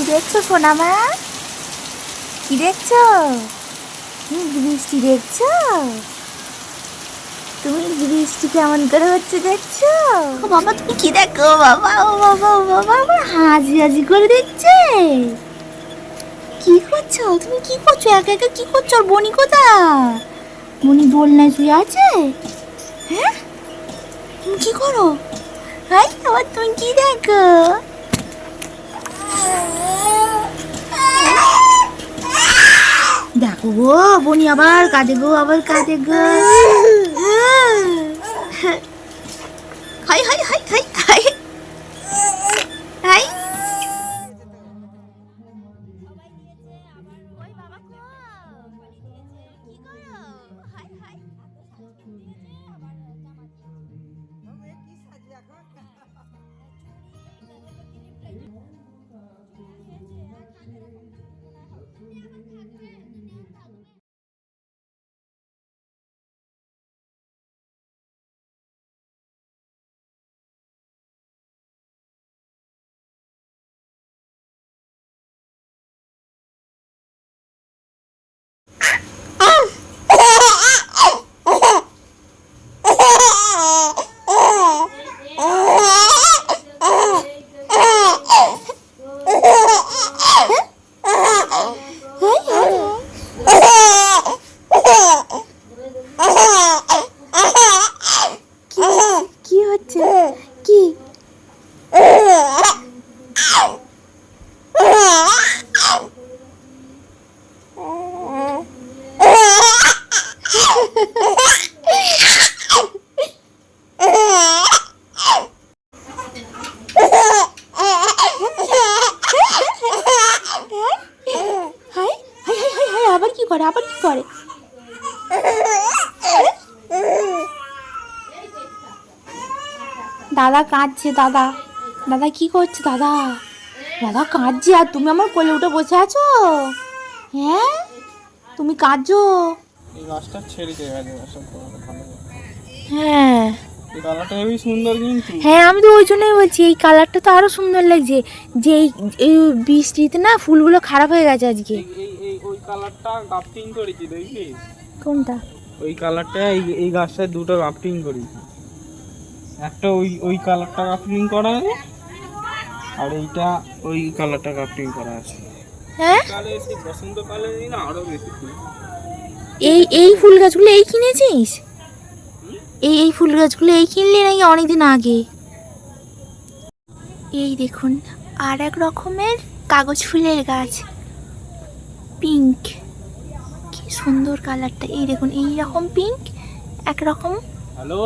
দেখছ, সোনামা? কি দেখছ? বৃষ্টি দেখছ? তুমি বৃষ্টি কেমন করে হচ্ছে দেখছ? বাবা, তুমি কি দেখো? বাবা, ও বাবা ও বাবা, আমার হাজি হাজি করে দেখছে কি করছ? তুমি কি করছ? একা একা কি করছ? আর বনি কোথা বনি দোলনায় শুয়ে আছে? হ্যাঁ? তুমি কি করো? হাই আবার তুমি কি দেখো? দেখো গো বনি আবার কাঁদে গো আবার কাঁদে গো। হাই হাই হাই হাই হাই। আবার কি করে, আবার কি করে? দাদা কাঁদছে, দাদা। দাদা কি করছে, দাদা? দাদা কাঁদছে, আর তুমি আমার কোলে উঠে বসে আছো? হ্যাঁ? তুমি কাঁদছো? এই গাছটা ছেড়ে দিয়ে গেছে গাছটা ভালো। হ্যাঁ। এই কালারটা সুন্দর কিন্তু। হ্যাঁ আমি তো ওই জন্যই বলছি এই কালারটা তো আরও সুন্দর লাগছে। যে এই এই বৃষ্টিতে না ফুলগুলো খারাপ হয়ে গেছে আজকে। এই ওই কালারটা গাফটিং করেছি দেখবি কোনটা? ওই কালারটা এই এই গাছটায় দুটো গাফটিং করেছি। একটা ওই ওই কালারটা গাফটিং করা আছে আর এইটা ওই কালারটা গাফটিং করা আছে। হ্যাঁ? কালে এসে বসন্তকালে না আরও বেশি ফুল। এই এই ফুল গাছগুলো এই কিনেছিস? এই এই ফুল গাছগুলো এই কিনলি নাকি অনেকদিন আগে? এই দেখুন, আর এক রকমের কাগজ ফুলের গাছ। পিঙ্ক। কি সুন্দর কালারটা। এই দেখুন, এই রকম পিঙ্ক একরকম হ্যালো।